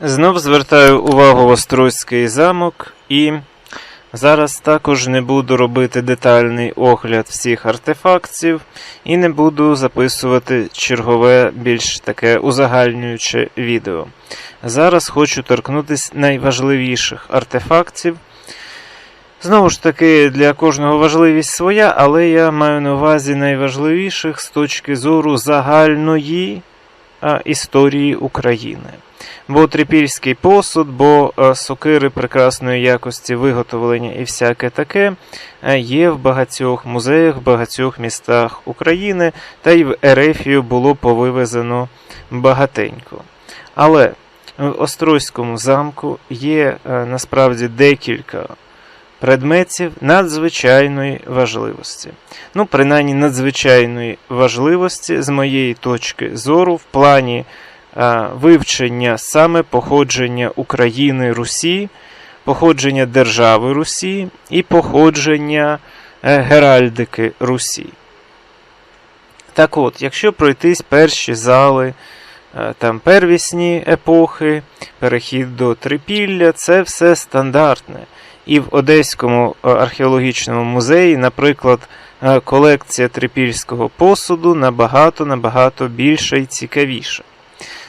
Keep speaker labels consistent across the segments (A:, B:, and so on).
A: Знов звертаю увагу в Острозький замок і зараз також не буду робити детальний огляд всіх артефактів і не буду записувати чергове більш таке узагальнююче відео. Зараз хочу торкнутися найважливіших артефактів. Знову ж таки, для кожного важливість своя, але я маю на увазі найважливіших з точки зору загальної а, історії України. Бо трипільський посуд, бо сокири прекрасної якості виготовлення і всяке таке є в багатьох музеях, в багатьох містах України, та й в Ерефію було повивезено багатенько. Але в Острозькому замку є насправді декілька предметів надзвичайної важливості. Ну, принаймні надзвичайної важливості з моєї точки зору в плані вивчення саме походження України Русі, походження держави Русі і походження е, геральдики Русі. Так от, якщо пройтись перші зали, е, там первісні епохи, перехід до трипілля, це все стандартне. І в Одеському е, археологічному музеї, наприклад, колекція трипільського посуду набагато набагато більша і цікавіша.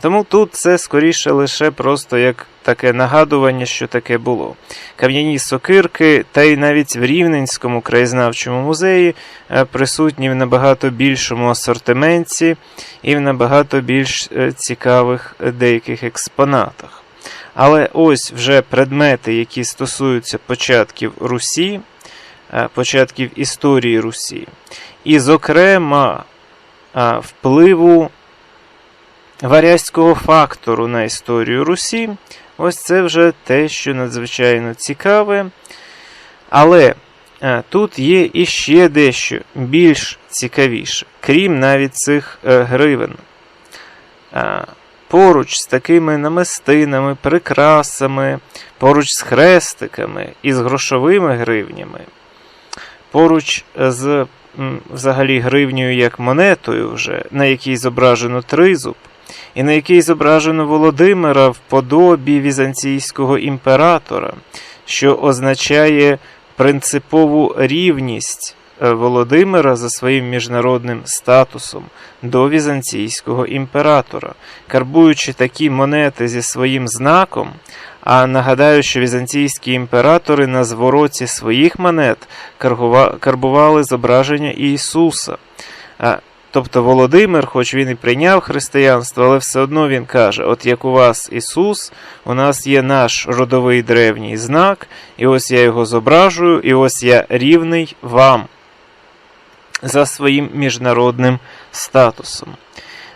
A: Тому тут це скоріше лише просто як таке нагадування, що таке було. Кам'яні сокирки, та й навіть в Рівненському краєзнавчому музеї е, присутні в набагато більшому асортименті і в набагато більш е, цікавих деяких експонатах. Але ось вже предмети, які стосуються початків Русі, е, початків історії Русі, і, зокрема, впливу варязького фактору на історію Русі, ось це вже те, що надзвичайно цікаве. Але е, тут є іще дещо більш цікавіше, крім навіть цих е, гривен. Е, Поруч з такими намистинами, прикрасами, поруч з хрестиками і з грошовими гривнями, поруч з взагалі гривнею як монетою, вже, на якій зображено тризуб, і на якій зображено Володимира в подобі візантійського імператора, що означає принципову рівність е, Володимира за своїм міжнародним статусом до візантійського імператора, карбуючи такі монети зі своїм знаком. А нагадаю, що візантійські імператори на звороті своїх монет карбували зображення Ісуса. Тобто Володимир, хоч він і прийняв християнство, але все одно він каже: от як у вас Ісус, у нас є наш родовий древній знак, і ось я його зображую, і ось я рівний вам за своїм міжнародним статусом.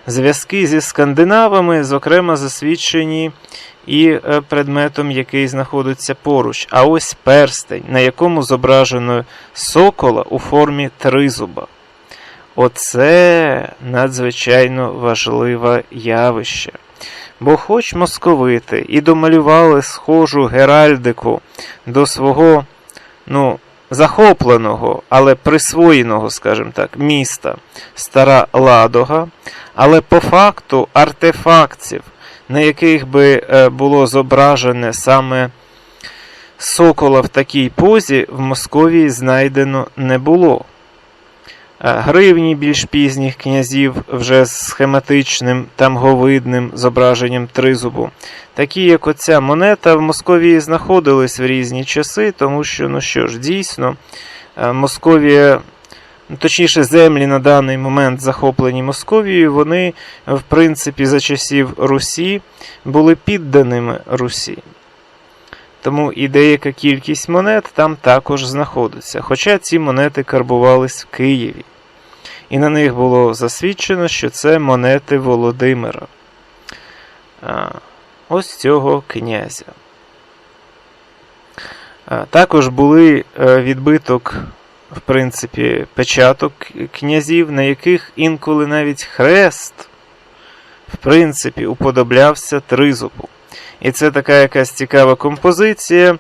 A: Зв'язки зі скандинавами, зокрема, засвідчені і е, предметом, який знаходиться поруч. А ось перстень, на якому зображено сокола у формі тризуба. Оце надзвичайно важливе явище. Бо хоч московити і домалювали схожу геральдику до свого, ну, захопленого, але присвоєного, скажімо так, міста Стара Ладога, але по факту артефактів, на яких би е, було зображене саме сокола в такій позі, в Московії знайдено не було. Е, Гривні більш пізніх князів вже з схематичним тамговидним зображенням тризубу. Такі, як оця монета, в Московії знаходились в різні часи, тому що, ну що ж, дійсно, е, Московія, ну, точніше, землі на даний момент захоплені Московією, вони, в принципі, за часів Русі були підданими Русі. Тому і деяка кількість монет там також знаходиться. Хоча ці монети карбувались в Києві. І на них було засвідчено, що це монети Володимира. А, ось цього князя. А, також були е, відбиток, в принципі, печаток князів, на яких інколи навіть хрест, в принципі, уподоблявся тризубу. І це така якась цікава композиція.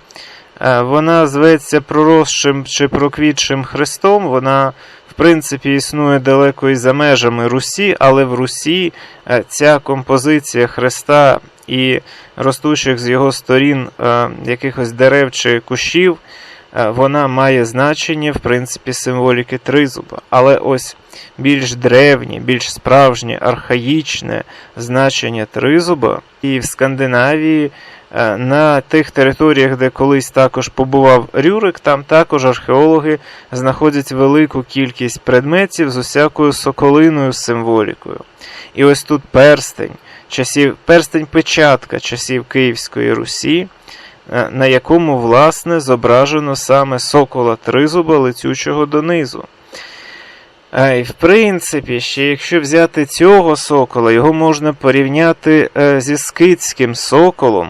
A: Е, Вона зветься проросшим чи проквітшим хрестом. Вона, в принципі існує далеко і за межами Русі, але в Русі е, ця композиція Христа і ростучих з його сторін е, якихось дерев чи кущів, вона має значення, в принципі, символіки тризуба. Але ось більш древнє, більш справжнє, архаїчне значення тризуба і в Скандинавії. Е, На тих територіях, де колись також побував Рюрик, там також археологи знаходять велику кількість предметів з усякою соколиною символікою. І ось тут перстень, часів, перстень печатка часів Київської Русі, е, на якому, власне, зображено саме сокола тризуба, летючого донизу. А, І в принципі, ще якщо взяти цього сокола, його можна порівняти е, зі скитським соколом,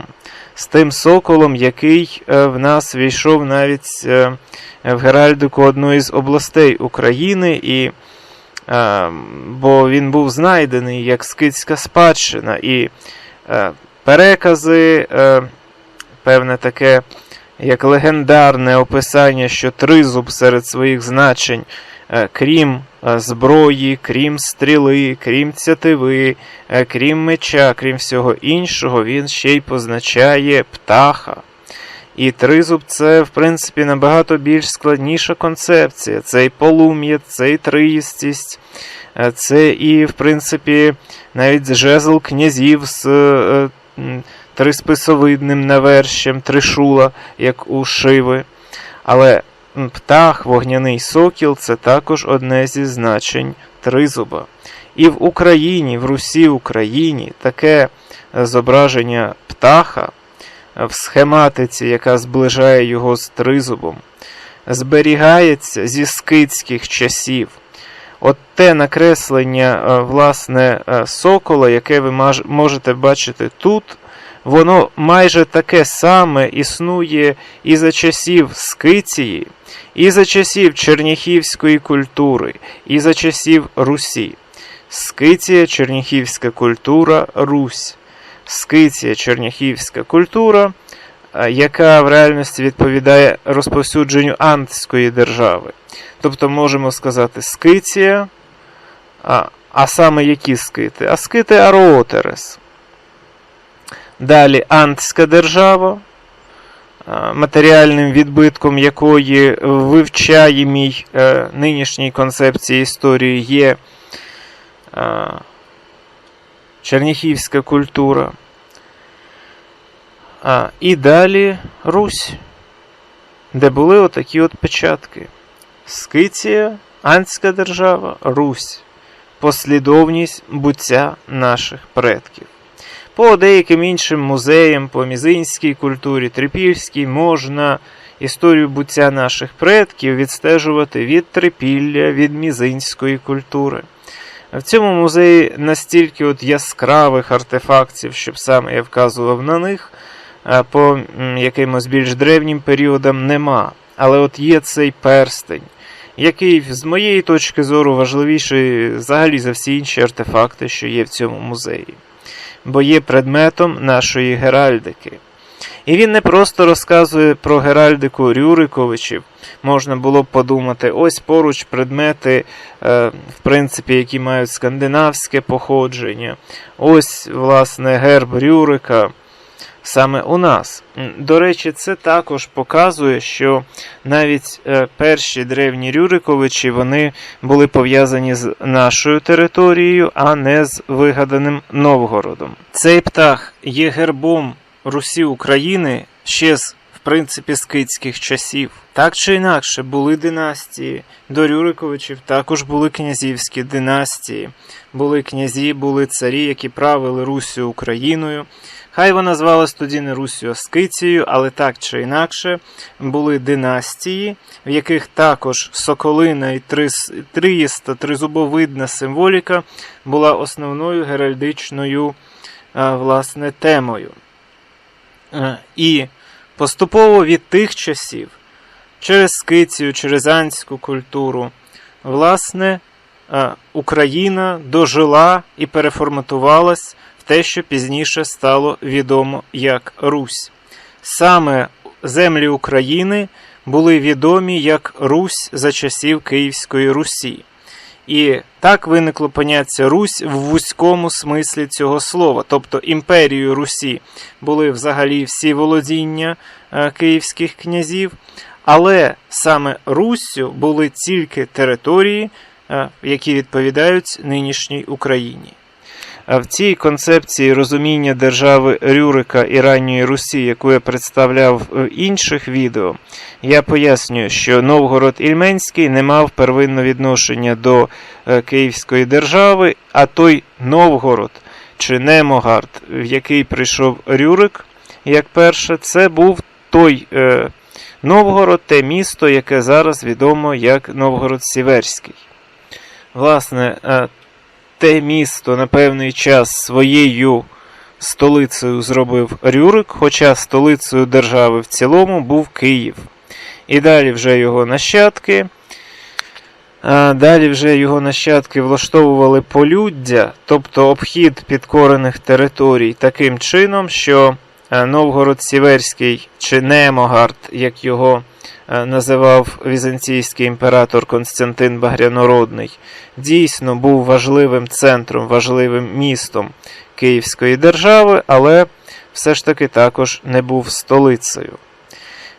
A: з тим соколом, який е, в нас війшов навіть е, в Геральдику одної з областей України, і, е, бо він був знайдений як скитська спадщина, і е, перекази, е, певне таке, як легендарне описання, що тризуб серед своїх значень. Е, Крім е, зброї, крім стріли, крім цятиви, е, крім меча, крім всього іншого, він ще й позначає птаха. І тризуб це, в принципі, набагато більш складніша концепція. Це і полум'я, це і триїстість, це і, в принципі, навіть жезл князів з трисписовидним навершем, тришула, як у Шиви. Але птах, вогняний сокіл це також одне зі значень тризуба. І в Україні, в Русі Україні, таке е, зображення птаха е, в схематиці, яка зближає його з тризубом, зберігається зі скитських часів. От те накреслення, е, власне, сокола, яке ви можете бачити тут, воно майже таке саме існує і за часів Скиції, і за часів черніхівської культури, і за часів Русі. Скиція, черніхівська культура, Русь. Скиція, черніхівська культура, е, яка в реальності відповідає розповсюдженню антської держави. Тобто можемо сказати Скиція, а, а саме які скити? А скити Ароотерес. Далі Антська держава, матеріальним відбитком якої в вивчаємій е, нинішній концепції історії є е, черніхівська культура. І далі Русь, де були отакі от печатки. Скиція, Антська держава, Русь, послідовність буття наших предків. По деяким іншим музеям, по мізинській культурі, трипільській, можна історію буття наших предків відстежувати від трипілля, від мізинської культури. В цьому музеї настільки от яскравих артефактів, щоб саме я вказував на них, по якимось більш древнім періодам нема. Але от є цей перстень, який, з моєї точки зору, важливіший взагалі за всі інші артефакти, що є в цьому музеї, бо є предметом нашої геральдики. І він не просто розказує про геральдику Рюриковичів. Можна було б подумати, ось поруч предмети, е, в принципі, які мають скандинавське походження. Ось, власне, герб Рюрика. Саме у нас. До речі, це також показує, що навіть е, перші древні Рюриковичі вони були пов'язані з нашою територією, а не з вигаданим Новгородом. Цей птах є гербом Русі України ще з, принципі, скитських часів. Так чи інакше, були династії. До Рюриковичів також були князівські династії. Були князі, були царі, які правили Руссю Україною. Хай вона звалась тоді не Руссю, а Скицією, але так чи інакше були династії, в яких також соколина і триїста, тризубовидна символіка була основною геральдичною власне, темою. Е, І поступово від тих часів, через Скицію, через анську культуру, власне, е, Україна дожила і переформатувалась в те, що пізніше стало відомо як Русь. Саме землі України були відомі як Русь за часів Київської Русі. І так виникло поняття Русь в вузькому смислі цього слова. Тобто імперією Русі були взагалі всі володіння е, київських князів, але саме Руссю були тільки території, е, які відповідають нинішній Україні. А в цій концепції розуміння держави Рюрика і ранньої Русі, яку я представляв в інших відео, я пояснюю, що Новгород Ільменський не мав первинного відношення до е, Київської держави, а той Новгород чи Немогард, в який прийшов Рюрик, як перше, це був той е, Новгород, те місто, яке зараз відомо як Новгород Сіверський. Власне, е, те місто на певний час своєю столицею зробив Рюрик, хоча столицею держави в цілому був Київ. І далі вже його нащадки. А далі вже його нащадки влаштовували полюддя, тобто обхід підкорених територій таким чином, що Новгород Сіверський чи Немогард, як його називав візантійський імператор Константин Багрянородний, дійсно був важливим центром, важливим містом Київської держави, але все ж таки також не був столицею.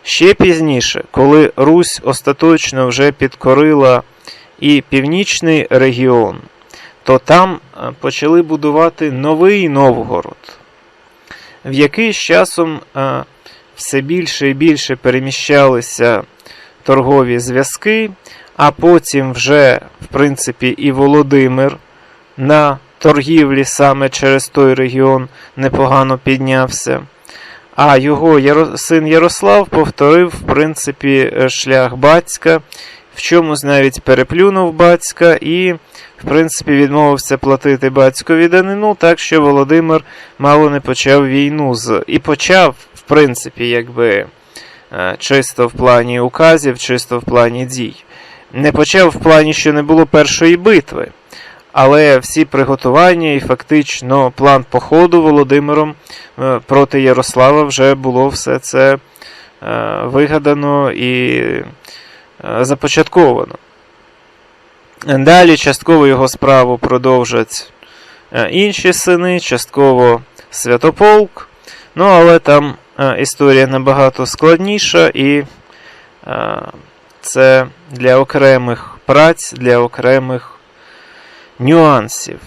A: Ще пізніше, коли Русь остаточно вже підкорила і північний регіон, то там почали будувати новий Новгород, в який з часом все більше і більше переміщалися торгові зв'язки, а потім вже, в принципі, і Володимир на торгівлі саме через той регіон непогано піднявся. А його син Ярослав повторив, в принципі, шлях батька, в чомусь навіть переплюнув батька і, в принципі, відмовився платити батькові данину, так що Володимир мало не почав війну з. І почав, в принципі, якби чисто в плані указів, чисто в плані дій. Не почав в плані, що не було першої битви. Але всі приготування і фактично план походу Володимиром проти Ярослава вже було все це вигадано і започатковано. Далі частково його справу продовжать інші сини, частково Святополк. Ну, але там історія набагато складніша, і це для окремих праць, для окремих нюансів.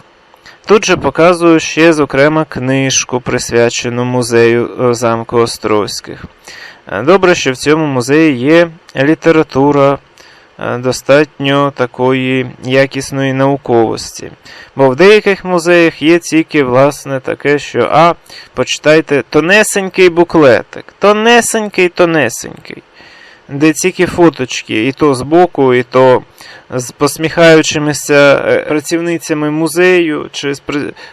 A: Тут же показую ще зокрема книжку, присвячену музею замку Острозьких. Добре, що в цьому музеї є література достатньо такої якісної науковості. Бо в деяких музеях є тільки, власне, таке, що а, почитайте тонесенький буклетик, тонесенький, тонесенький. Де тільки фоточки, і то збоку, і то з посміхаючимися працівницями музею, чи з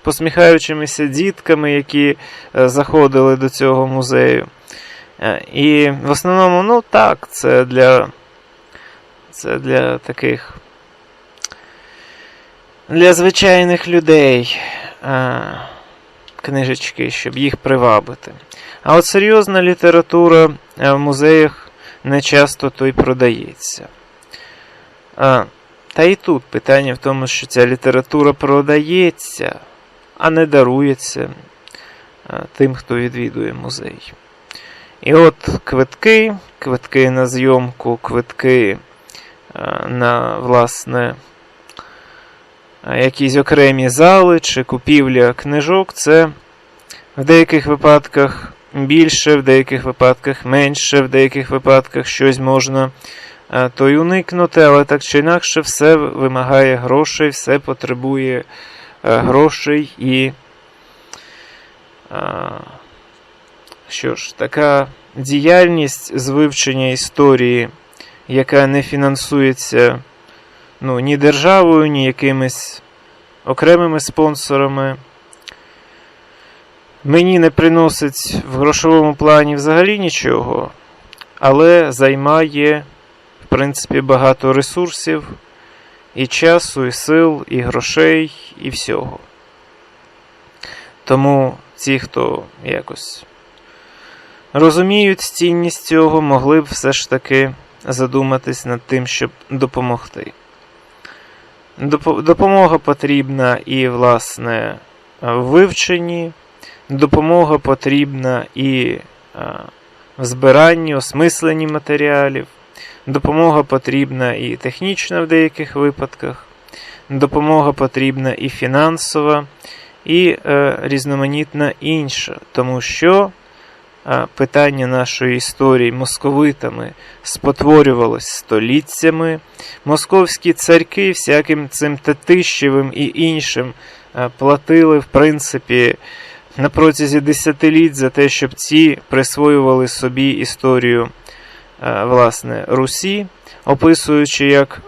A: посміхаючимися дітками, які заходили до цього музею. І в основному, ну так, це для це для таких для звичайних людей а, книжечки, щоб їх привабити. А от серйозна література в музеях не часто то й продається. А, Та і тут питання в тому, що ця література продається, а не дарується а, тим, хто відвідує музей. І от квитки, квитки на зйомку, квитки на, власне, якісь окремі зали чи купівля книжок, це в деяких випадках більше, в деяких випадках менше, в деяких випадках щось можна то й уникнути, але так чи інакше все вимагає грошей, все потребує грошей і. Що ж, така діяльність з вивчення історії, яка не фінансується ну, ні державою, ні якимись окремими спонсорами, мені не приносить в грошовому плані взагалі нічого, але займає, в принципі, багато ресурсів, і часу, і сил, і грошей, і всього. Тому ті, хто якось розуміють цінність цього, могли б все ж таки задуматись над тим, щоб допомогти. Допомога потрібна і, власне, в вивченні, допомога потрібна і в збиранні, осмисленні матеріалів, допомога потрібна і технічна в деяких випадках, допомога потрібна і фінансова, і е, різноманітна інша, тому що питання нашої історії московитами спотворювалось століттями. Московські царьки всяким цим Татищевим і іншим платили, в принципі, на протязі десятиліть за те, щоб ці присвоювали собі історію власне, Русі, описуючи, як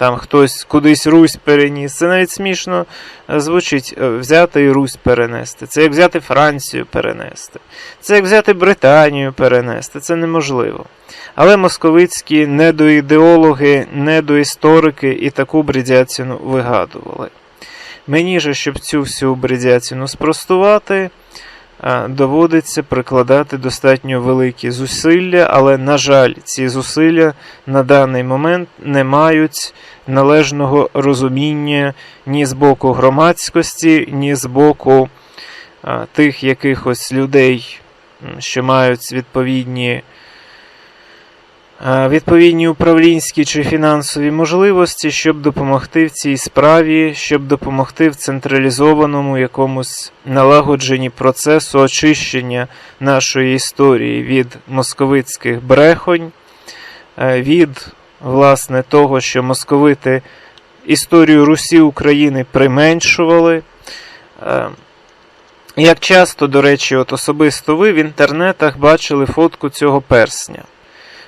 A: там хтось кудись Русь переніс. Це навіть смішно е, звучить е, взяти і Русь перенести. Це як взяти Францію перенести. Це як взяти Британію перенести. Це неможливо. Але московицькі недоідеологи, недоісторики і таку бредятину вигадували. Мені же, щоб цю всю бредятину спростувати, доводиться прикладати достатньо великі зусилля, але, на жаль, ці зусилля на даний момент не мають належного розуміння ні з боку громадськості, ні з боку тих якихось людей, що мають відповідні. Відповідні управлінські чи фінансові можливості, щоб допомогти в цій справі, щоб допомогти в централізованому якомусь налагодженні процесу очищення нашої історії від московицьких брехонь, е, від власне того, що московити історію Русі України применшували. Е, Як часто, до речі, от особисто ви в інтернетах бачили фотку цього персня.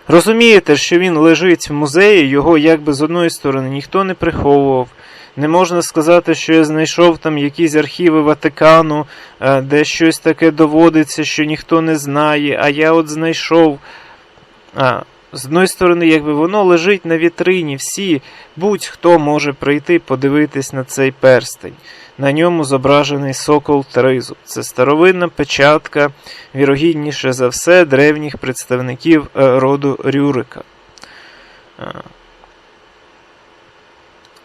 A: Розумієте, що він лежить в музеї, його якби з одної сторони ніхто не приховував. Не можна сказати, що я знайшов там якісь архіви Ватикану, е, де щось таке доводиться, що ніхто не знає, а я от знайшов. А, з одної сторони, якби воно лежить на вітрині, всі, будь-хто може прийти подивитись на цей перстень. На ньому зображений сокол Тризуб. Це старовинна печатка, вірогідніше за все, древніх представників е, роду Рюрика. Е,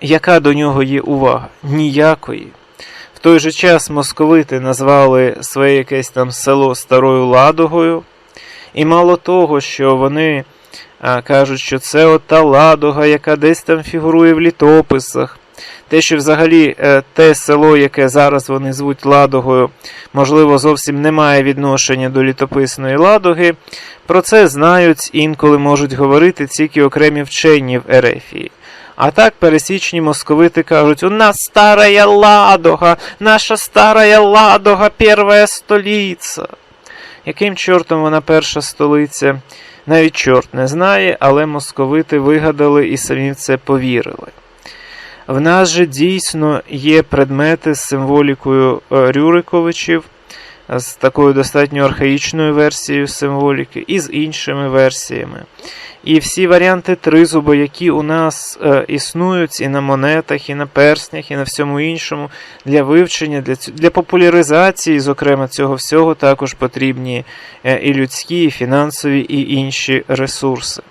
A: Яка до нього є увага? Ніякої. В той же час московити назвали своє якесь там село Старою Ладогою. І мало того, що вони а, кажуть, що це ота ладога, яка десь там фігурує в літописах. Те, що взагалі е, те село, яке зараз вони звуть Ладогою, можливо, зовсім не має відношення до літописної ладоги. Про це знають інколи можуть говорити тільки окремі вчені в Ерефії. А так пересічні московити кажуть: у нас старая ладога, наша старая ладога, перша столиця. Яким чортом вона перша столиця? Навіть чорт не знає, але московити вигадали і самі в це повірили. В нас же дійсно є предмети з символікою е, Рюриковичів, з такою достатньо архаїчною версією символіки і з іншими версіями. І всі варіанти тризуба, які у нас е, існують і на монетах, і на перснях, і на всьому іншому, для вивчення, для, для популяризації, зокрема, цього всього також потрібні е, і людські, і фінансові, і інші ресурси.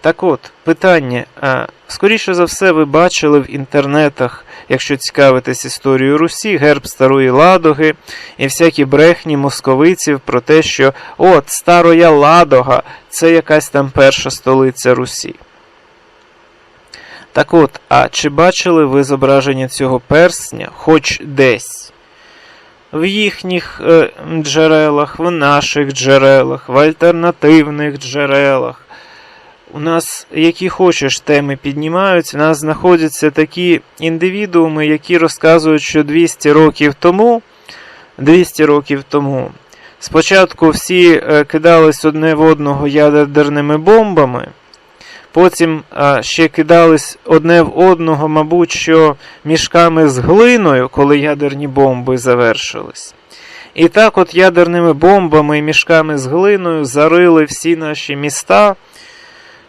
A: Так от, питання. А, скоріше за все, ви бачили в інтернетах, якщо цікавитесь історією Русі, герб Старої Ладоги і всякі брехні московиців про те, що от Староя Ладога це якась там перша столиця Русі. Так от, а чи бачили ви зображення цього персня хоч десь? В їхніх е, джерелах, в наших джерелах, в альтернативних джерелах. У нас які хочеш теми піднімаються, у нас знаходяться такі індивідууми, які розказують, що 200 років тому, 200 років тому, спочатку всі е, кидались одне в одного ядерними бомбами, потім е, ще кидались одне в одного, мабуть, що мішками з глиною, коли ядерні бомби завершились. І так от ядерними бомбами і мішками з глиною зарили всі наші міста.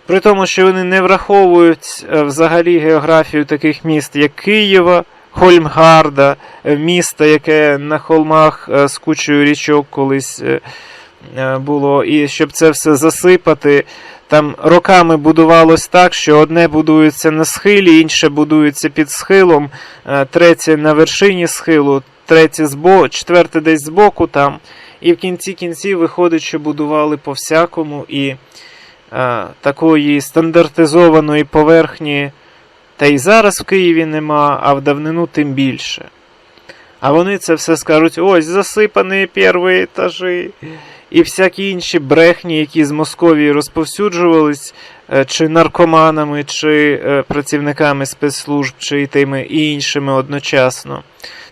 A: При тому, що вони не враховують е, взагалі географію таких міст, як Києва, Хольмгарда, е, міста, яке на холмах е, з кучою річок колись було, і щоб це все засипати. Там роками будувалось так, що одне будується на схилі, інше будується під схилом, третє на вершині схилу, третє збоку, четверте десь збоку там. І в кінці кінців виходить, що будували по всякому і е, такої стандартизованої поверхні та й зараз в Києві нема, а в давнину тим більше. А вони це все скажуть: ось засипані перші етажі. І всякі інші брехні, які з Московії розповсюджувались, е, чи наркоманами, чи е, працівниками спецслужб, чи тими іншими одночасно,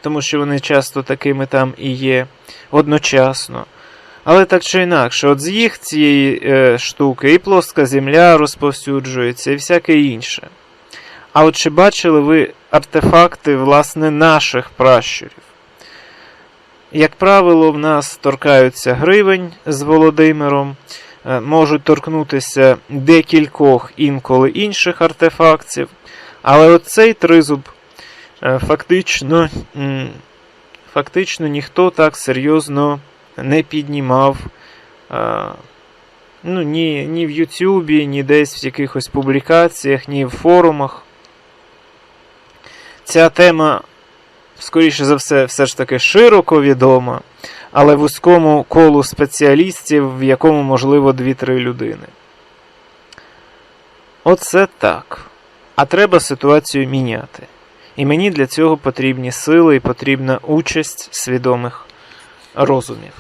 A: тому що вони часто такими там і є одночасно. Але так чи інакше, от з їх цієї е, штуки і плоска земля розповсюджується, і всяке інше. А от чи бачили ви артефакти, власне, наших пращурів? Як правило, в нас торкаються гривень з Володимиром, е, можуть торкнутися декількох інколи інших артефактів, але от цей тризуб е, фактично, фактично ніхто так серйозно не піднімав. Ну, ні, ні в Ютубі, ні десь в якихось публікаціях, ні в форумах. Ця тема, скоріше за все, все ж таки широко відома, але вузькому колу спеціалістів, в якому, можливо, 2-3 людини. Оце так. А треба ситуацію міняти. І мені для цього потрібні сили і потрібна участь свідомих розумів.